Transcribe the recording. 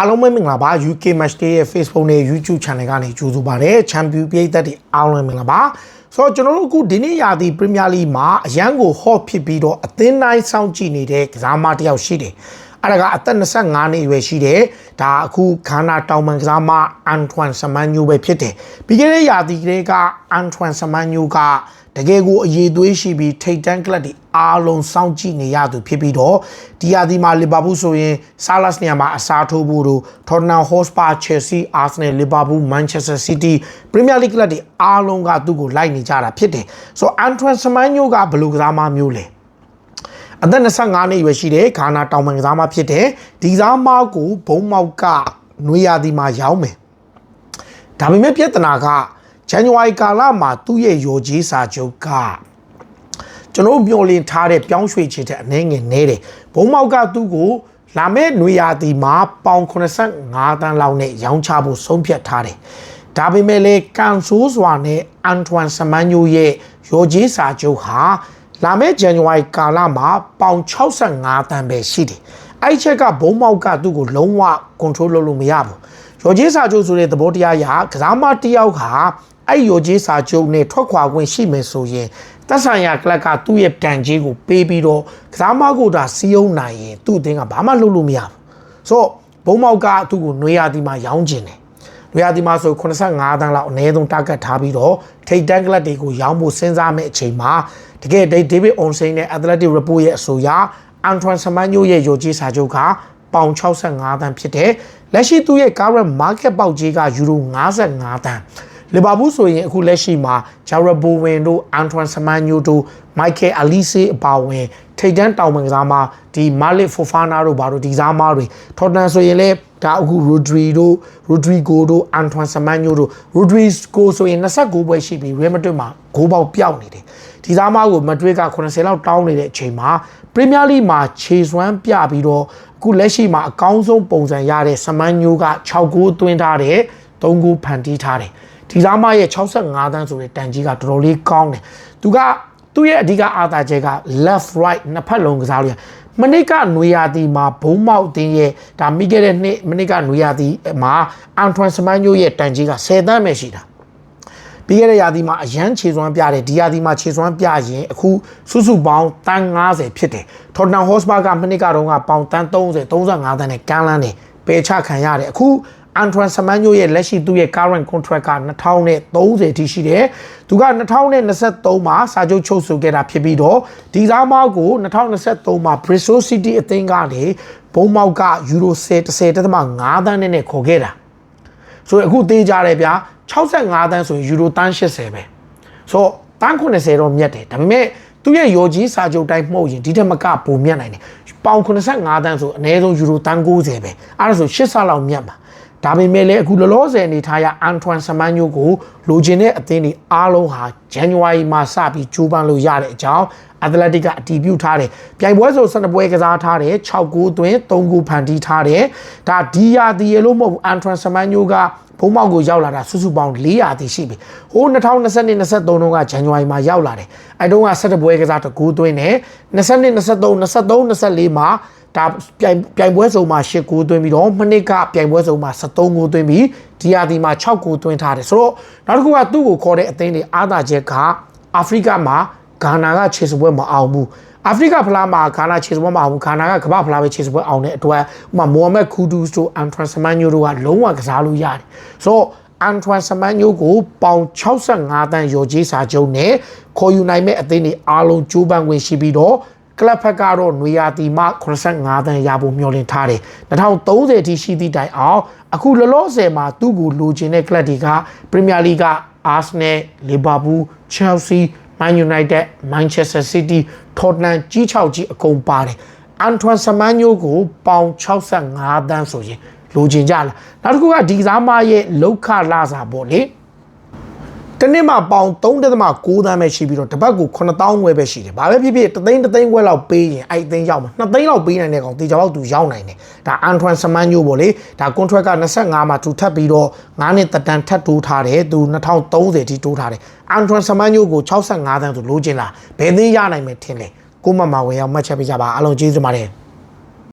အားလုံးပဲမင်္ဂလာပါ UK Match Day ရဲ့ Facebook နဲ့ YouTube Channel ကနေကြိုဆိုပါရစေ။ Champion ပြည်သက်တွေအားလုံးပဲမင်္ဂလာပါ။ဆိုတော့ကျွန်တော်တို့အခုဒီနေ့ရာသီ Premier League မှာအရန်ကို hot ဖြစ်ပြီးတော့အသင်းတိုင်းစောင့်ကြည့်နေတဲ့ကစားမတစ်ယောက်ရှိတယ်။အဲ့ဒါကအသက်25နှစ်အရွယ်ရှိတယ်။ဒါအခုခန္ဓာတောင်ပန်ကစားမအန်ထွမ်ဆမန်ညိုပဲဖြစ်တယ်။ပြီးခဲ့တဲ့ရာသီကလေးကအန်ထွမ်ဆမန်ညိုက တကယ်ကိုအရေးသွေးရှိပြီးထိတ်တန်းကလပ်တွေအားလုံးစောင့်ကြည့်နေရသူဖြစ်ပြီးတော့ဒီယာဒီမှာလီဗာပူးဆိုရင်ဆာလတ်နေရာမှာအစားထိုးဖို့တို့ထော်တနမ်ဟော့စပါချယ်ဆီအာဆနယ်လီဗာပူးမန်ချက်စတာစီးတီးပရီးမီးယားလိဂ်ကလပ်တွေအားလုံးကသူ့ကိုလိုက်နေကြတာဖြစ်တယ်ဆိုတော့အန်ထွမ်စမန်ညိုကဘယ်လိုကစားမမျိုးလဲအသက်25နှစ်ရွယ်ရှိတဲ့ဂါနာတောင်ပန်ကစားမဖြစ်တဲ့ဒီကစားမကိုဘုံမောက်ကနွေရာသီမှာရောင်းမယ်ဒါပေမဲ့ပြဿနာက ဇန်နဝါရီကာလမှာသူ့ရဲ့ရော်ကြီးစာချုပ်ကကျွန်တော်မျှော်လင့်ထားတဲ့ပြောင်းရွှေ့ခြင်းတဲ့အနှဲငယ်နေတယ်ဘုံမောက်ကသူ့ကိုလာမယ့်နွေရာသီမှာပေါင်85တန်းလောက်နဲ့ရောင်းချဖို့ဆုံးဖြတ်ထားတယ်ဒါပေမဲ့လေကန်ဆိုးစွာနဲ့အန်ထွမ်ဆမန်ညိုရဲ့ရော်ကြီးစာချုပ်ဟာလာမယ့်ဇန်နဝါရီကာလမှာပေါင်65တန်းပဲရှိတယ်အဲ့ချက်ကဘုံမောက်ကသူ့ကိုလုံးဝ control လုပ်လို့မရဘူးရော်ကြီးစာချုပ်ဆိုတဲ့သဘောတရားအရကစားမတစ်ယောက်ဟာ အဲ့ရော်ကြီးစာချုပ်နဲ့ထွက်ခွာခွင့်ရှိမယ်ဆိုရင်သက်ဆိုင်ရာကလပ်ကသူ့ရဲ့တန်ကြီးကိုပေးပြီးတော့ကစားမကိုဒါစီးအောင်နိုင်ရင်သူ့အသင်းကဘာမှလုပ်လို့မရဘူးဆိုတော့ဘုံမောက်ကသူ့ကိုနွေရာသီမှာရောင်းကျင်တယ်နွေရာသီမှာဆို85တန်းလောက်အနည်းဆုံး target ထားပြီးတော့ထိတ်တန်းကလပ်တွေကိုရောင်းဖို့စဉ်းစားမယ့်အချိန်မှာတကယ်ဒေးဗစ်အွန်စိန်နဲ့ Athletic Report ရဲ့အဆိုအရအန်ထွမ်ဆမန်ညိုရဲ့ယိုဂျီစာချုပ်ကပေါင်65တန်းဖြစ်တယ်လက်ရှိသူ့ရဲ့ current market ပေါက်ကြီးကယူရို55တန်း လီဗာပူးဆိုရင်အခုလက်ရှိမှာဂျာရဘိုဝင်တို့အန်ထွမ်ဆမန်ညိုတို့မိုက်ကယ်အလီဆေးအပါဝင်ထိတ်တန်းတောင်ပန်ကစားမဒီမာလစ်ဖိုဖာနာတို့ဘာတို့ဒီကစားမတွေထော်တန်ဆိုရင်လည်းဒါအခုရိုဒရီတို့ရိုဒရီဂိုတို့အန်ထွမ်ဆမန်ညိုတို့ရိုဒရီဂိုဆိုရင်29ပွဲရှိပြီရီမက်ဒရစ်မှာဂိုးပေါက်ပျောက်နေတယ်ဒီသားမကိုမက်ဒရစ်က80လောက်တောင်းနေတဲ့အချိန်မှာပရီးမီးယားလိမှာခြေစွမ်းပြပြီးတော့အခုလက်ရှိမှာအကောင်းဆုံးပုံစံရတဲ့ဆမန်ညိုက6ဂိုးသွင်းထားတယ်3ဂိုးဖန်တီးထားတယ် ဒီသားမရဲ့65တန်းဆိုတဲ့တန်ကြီးကတော်တော်လေးကောင်းတယ်သူကသူ့ရဲ့အဓိကအာသာချက်က left right နှစ်ဖက်လုံးကစားလို့ရမနစ်ကနွေရာသီမှာဘုံမောက်တင်းရဲ့ဒါမိခဲ့တဲ့နှစ်မနစ်ကနွေရာသီမှာအန်ထွမ်စမန်ညိုရဲ့တန်ကြီးက10တန်းပဲရှိတာပြီးခဲ့တဲ့ရာသီမှာအရန်ခြေစွမ်းပြတယ်ဒီရာသီမှာခြေစွမ်းပြရင်အခုစုစုပေါင်းတန်း90ဖြစ်တယ်ထော်တန်ဟော့စပါကမနစ်ကတော့ကပေါင်တန်း30 35တန်းနဲ့ကမ်းလန်းတယ်ပယ်ချခံရတယ်အခု အန်ထွမ်ဆမန်ညိုရဲ့လက်ရှိသူ့ရဲ့ current contract က2030ထိရှိတယ်။သူက2023မှာစာချုပ်ချုပ်ဆိုခဲ့တာဖြစ်ပြီးတော့ဒီသားမောက်ကို2023မှာ Bristol City အသင်းကနေဘုံမောက်ကယူရို10.5တန်းနဲ့ခေါ်ခဲ့တာ။ဆိုရင်အခုသေးကြတယ်ဗျာ65တန်းဆိုရင်ယူရိုတန်း80ပဲ။ဆိုတော့တန်း90တော့မြတ်တယ်ဒါပေမဲ့သူ့ရဲ့ရော်ကြီးစာချုပ်တိုင်းမှုတ်ရင်ဒီထက်မကပိုမြတ်နိုင်တယ်။ပေါင်85တန်းဆိုအနည်းဆုံးယူရိုတန်း90ပဲ။အဲ့ဒါဆို80ဆလောက်မြတ်မှာ။ ဒါပေမဲ့လည်းအခုလောလောဆယ်အနေထားရအန်ထွမ်ဆမန်ညိုကိုလိုချင်တဲ့အသင်းတွေအားလုံးဟာဇန်နဝါရီမှာစပြီးကြိုးပမ်းလို့ရတဲ့အကြောင်း အက်တလက်တစ်ကအတည်ပြုထားတယ်ပြိုင်ပွဲဆို12ပွဲကစားထားတယ်6ဂိုးသွင်း3ဂိုးဖန်တီးထားတယ်ဒါဒီယာဒီရလို့မဟုတ်ဘူးအန်ထွမ်ဆမန်ညိုကဘုံမောက်ကိုရောက်လာတာစုစုပေါင်း400တိရှိပြီဟိုး2022 23တုန်းကဇန်နဝါရီမှာရောက်လာတယ်အဲတုန်းက17ပွဲကစားတကူသွင်းတယ်22 23 23 24မှာဒါပြိုင်ပြိုင်ပွဲစုံမှာ10ဂိုးသွင်းပြီးတော့မနစ်ကပြိုင်ပွဲစုံမှာ73ဂိုးသွင်းပြီးဒီယာဒီမှာ6ဂိုးသွင်းထားတယ်ဆိုတော့နောက်တစ်ခုကသူ့ကိုခေါ်တဲ့အသင်းတွေအားသာချက်ကအာဖရိကမှာ ဂါနာကခြေစပွဲမအောင်ဘူးအာဖရိကဖလားမှာဂါနာခြေစပွဲမအောင်ဘူးဂါနာကကမ္ဘာဖလားပဲခြေစပွဲအောင်တဲ့အတွက်ဥပမာမိုဟာမက်ခူဒူးတို့အန်ထရန်စမန်ညိုတို့ကလုံးဝကစားလို့ရတယ်ဆိုတော့အန်ထွမ်ဆမန်ညိုကိုပေါင်65တန်းရော်ကြီးစာချုပ်နဲ့ခေါ်ယူနိုင်မဲ့အသင်းတွေအားလုံးကြိုးပမ်းဝင်ရှိပြီးတော့ကလပ်ဖက်ကတော့နွေရာသီမှ85တန်းရဖို့မျှော်လင့်ထားတယ်2030ထိရှိသည့်တိုင်အောင်အခုလောလောဆယ်မှာသူ့ကိုလိုချင်တဲ့ကလပ်တွေကပရီးမီးယားလိဂ်ကအာဆနယ်လီဗာပူးချယ်ဆီ Man United Manchester City Tottenham ကြီး6ကြီးအကုန်ပါတယ်အန်ထွမ်ဆမန်ညိုကိုပေါင်65တန်းဆိုရင်လိုချင်ကြလားနောက်တစ်ခုကဒီကစားမရဲ့လောက်ခလာစာပေါ့လေ တနေ့မှာပေါင်3.6တန်းပဲရှိပြီးတော့တစ်ပတ်ကို9000ဝယ်ပဲရှိတယ်။ဘာပဲဖြစ်ဖြစ်တသိန်းတသိန်းဝယ်လောက်ပေးရင်အဲ့သိန်းရောက်မှာ2သိန်းလောက်ပေးနိုင်တဲ့ကောင်တေချာပေါက်သူရောက်နိုင်တယ်။ဒါအန်ထွမ်ဆမန်ညိုပေါ့လေ။ဒါ contract က25မှာသူထပ်ပြီးတော့9နှစ်တက်တန်ထပ်တိုးထားတယ်။သူ2030ထိတိုးထားတယ်။အန်ထွမ်ဆမန်ညိုကို65တန်းဆိုလိုချင်လား။ဘယ်သိန်းရနိုင်မယ်ထင်လဲ။ကိုမမဝင်ရောက်မှတ်ချက်ပေးကြပါအားလုံးကျေးဇူးပါတယ်။